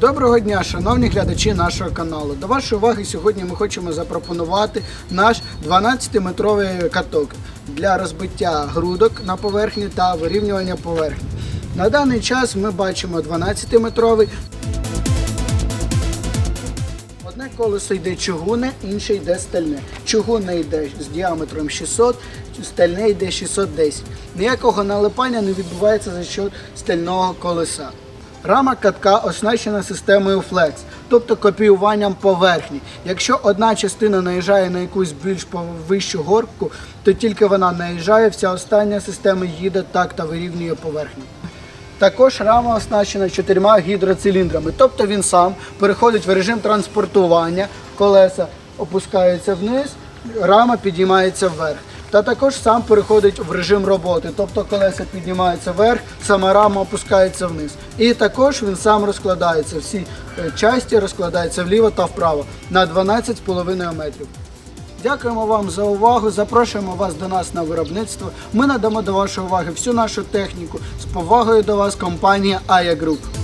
Доброго дня, шановні глядачі нашого каналу. До вашої уваги сьогодні ми хочемо запропонувати наш 12-метровий каток для розбиття грудок на поверхні та вирівнювання поверхні. На даний час ми бачимо 12-метровий. Одне колесо йде чугуне, інше йде стальне. Чугунне йде з діаметром 600, стальне йде 610. Ніякого налипання не відбувається за счет стального колеса. Рама катка оснащена системою Flex, тобто копіюванням поверхні. Якщо одна частина наїжджає на якусь більш вищу горку, то тільки вона наїжджає, вся остання система їде так та вирівнює поверхню. Також рама оснащена чотирма гідроциліндрами, тобто він сам переходить в режим транспортування, колеса опускаються вниз, рама піднімається вверх. Та також сам переходить в режим роботи, тобто колеса піднімаються вверх, сама рама опускається вниз. І також він сам розкладається. Всі е, часті розкладаються вліво та вправо на 12,5 метрів. Дякуємо вам за увагу. Запрошуємо вас до нас на виробництво. Ми надамо до вашої уваги всю нашу техніку. З повагою до вас компанія Ая Group.